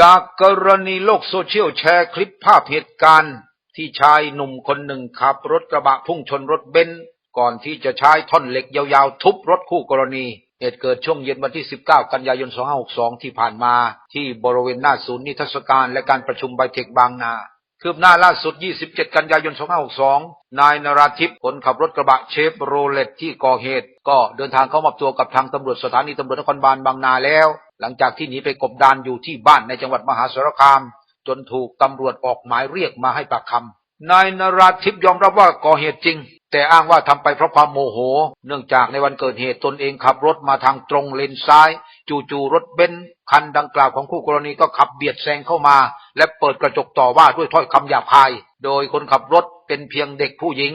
จากกรณีโลกโซเชียลแชร์คลิปภาพเหตุการณ์ ที่ชายหนุ่มคนหนึ่งขับรถกระบะพุ่งชนรถเบนซ์ก่อนที่จะใช้ท่อนเหล็กยาวๆ ทุบรถคู่กรณี เหตุเกิดช่วงเย็นวันที่ 19 กันยายน 2562 ที่ผ่านมา ที่บริเวณหน้าศูนย์นิทรรศการและการประชุมไบเทคบางนาคืบหน้าล่าสุด 27 กันยายน 2562 นายนราธิปคนขับรถกระบะเชฟโรเลตที่ก่อเหตุ ก็เดินทางเข้ามอบตัวกับทางตำรวจสถานีตำรวจนครบาลบางนาแล้ว หลังจากที่หนีไปกบดานอยู่ที่บ้านในจังหวัดมหาสารคาม จนถูกตำรวจออกหมายเรียกมาให้ปากคำนายนราธิปยอมรับว่าก่อเหตุจริง แต่อ้างว่าทำไปเพราะความโมโห เนื่องจากในวันเกิดเหตุตนเองขับรถมาทางตรงเลนซ้าย จู่ๆรถเบนซ์คันดังกล่าวของคู่กรณีก็ขับเบียดแซงเข้ามา และเปิดกระจกต่อว่าด้วยถ้อยคำหยาบคาย โดยคนขับรถเป็นเพียงเด็กผู้หญิง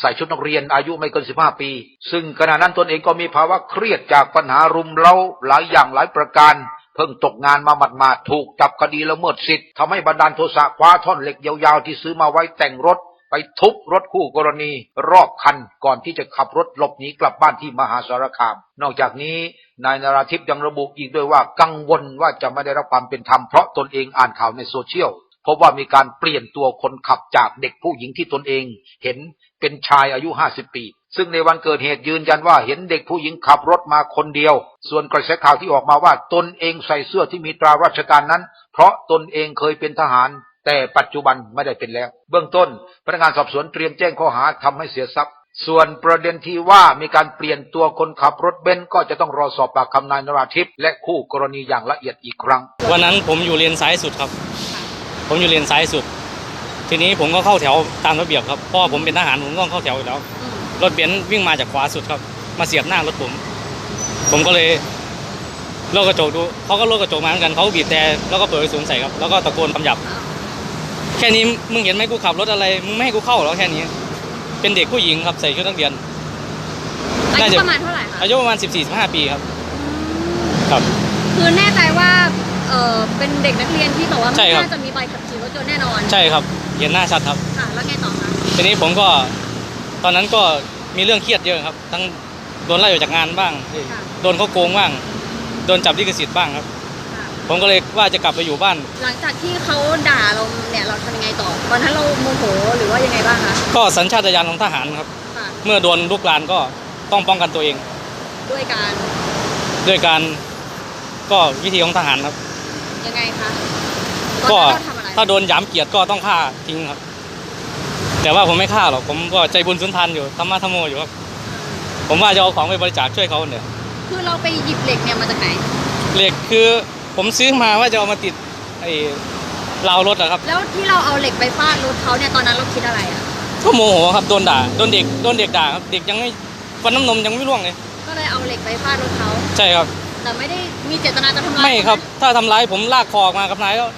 ใส่ชุดนักเรียนอายุไม่เกิน15ปี ซึ่งขณะนั้นตนเองก็มีภาวะเครียดจากปัญหารุมเร้าหลายอย่างหลายประการ เพิ่งตกงานมาหมาดๆถูกจับคดีละเมิดสิทธิ์ทำให้บันดาลโทสะคว้าท่อนเหล็กยาวๆที่ซื้อมาไว้แต่งรถ ไปทุบรถคู่กรณี รอบคันก่อนที่จะขับรถหลบหนีกลับบ้านที่มหาสารคาม นอกจากนี้นายนราธิปยังระบุอีกด้วยว่ากังวลว่าจะไม่ได้รับความเป็นธรรมเพราะตนเองอ่านข่าวในโซเชียล พบว่ามีการเปลี่ยนตัวคนขับจากเด็กผู้หญิงที่ตนเอง เห็นเป็นชายอายุ50ปี ซึ่งในวันเกิดเหตุยืนยันว่าเห็นเด็กผู้หญิงขับรถมาคนเดียว ส่วนกระแสข่าวที่ออกมาว่าตนเองใส่เสื้อที่มีตราราชการนั้น เพราะตนเองเคยเป็นทหาร แต่ปัจจุบันไม่ได้เป็นแล้ว เบื้องต้นพนักงานสอบสวนเตรียมแจ้งข้อหาทำให้เสียทรัพย์ส่วนประเด็นที่ว่ามีการเปลี่ยนตัวคนขับรถเบนซ์ก็จะต้องรอสอบปากคำนายนราธิปและคู่กรณีอย่างละเอียดอีกครั้ง วันนั้นผมอยู่เลนซ้ายสุดครับ ผมอยู่เลนซ้ายสุด ทีนี้ผมก็เข้าแถวตามระเบียบครับเพราะว่อผมเป็นทหารผมก็ต้องเข้าแถวอยู่แล้ว รถเบนซ์วิ่งมาจากขวาสุดครับ มาเสียบหน้ารถผม ผมก็เลยโลกกระจกดูเขาก็โลกกระจกมาเหมือนกันเขาก็บีบแต่แล้วก็เปิดไฟสูงใส่ครับ แล้วก็ตะโกนคำหยาบแค่นี้มึงเห็นไหมกูขับรถอะไรมึงไม่ให้กูเข้าเหรอแค่นี้ เป็นเด็กผู้หญิงครับใส่ชุดนักเรียนอาน่ายุจะประมาณเท่าไหร่คะอายุประมาณ 14-15 ปีครับ ครับ คือแน่ใจว่าเออเป็นเด็กนักเรียนที่แบบว่าใช่ไม่ครับ น่าจะมีใบขับขี่รถยนต์แน่นอนใช่ครับเห็นหน้าชัดครับ ค่ะแล้วไงต่อคะทีนี้ผมก็ตอนนั้นก็มีเรื่องเครียดเยอะครับ ทั้งโดนไล่ออกจากงานบ้าง ค่ะโดนเขาโกงบ้าง โดนจับลิขสิทธิ์บ้างครับ ค่ะ ผมก็เลยว่าจะกลับไปอยู่บ้าน หลังจากที่เขาด่าเราเนี่ยเราทำยังไงต่อตอนนั้นเราโมโหหรือว่ายังไงบ้างคะก็สัญชาตญาณของทหารครับ ค่ะเมื่อโดนลุกลานก็ต้องป้องกันตัวเอง ด้วยการด้วยการก็วิธีของทหารครับ ยังไงคะตก็อนนั้นเราทำอะไรถ้าโดนหยามเกียรติก็ต้องฆ่าทิ้งครับ แต่ว่าผมไม่ฆ่าหรอกผมก็ใจบุญสุนทานอยู่ธรรมะธรรมโมอยู่ครับ ผมว่าจะเอาของไปบริจาคช่วยเขาเนี่ยคือเราไปหยิบเหล็กเนี่ยมาจากไหนเหล็กคือผมซื้อมาว่าจะเอามาติดไอ้ราวรถอะครับ แล้วที่เราเอาเหล็กไปฟาดรถเขาเนี่ยตอนนั้นเราคิดอะไรอะก็โมโหครับโดนด่าโดนเด็กโดนเด็กด่าครับเด็กยังไม่ฟันน้ำนมยังไม่ร่วงเลยก็เลยเอาเหล็กไปฟาดรถเขาใช่ครับ แต่ไม่ได้มีเจตนาจะทำร้ายไม่ครับใช่หถ้าทำร้ายผมลากคอออกมากับนายแล้ว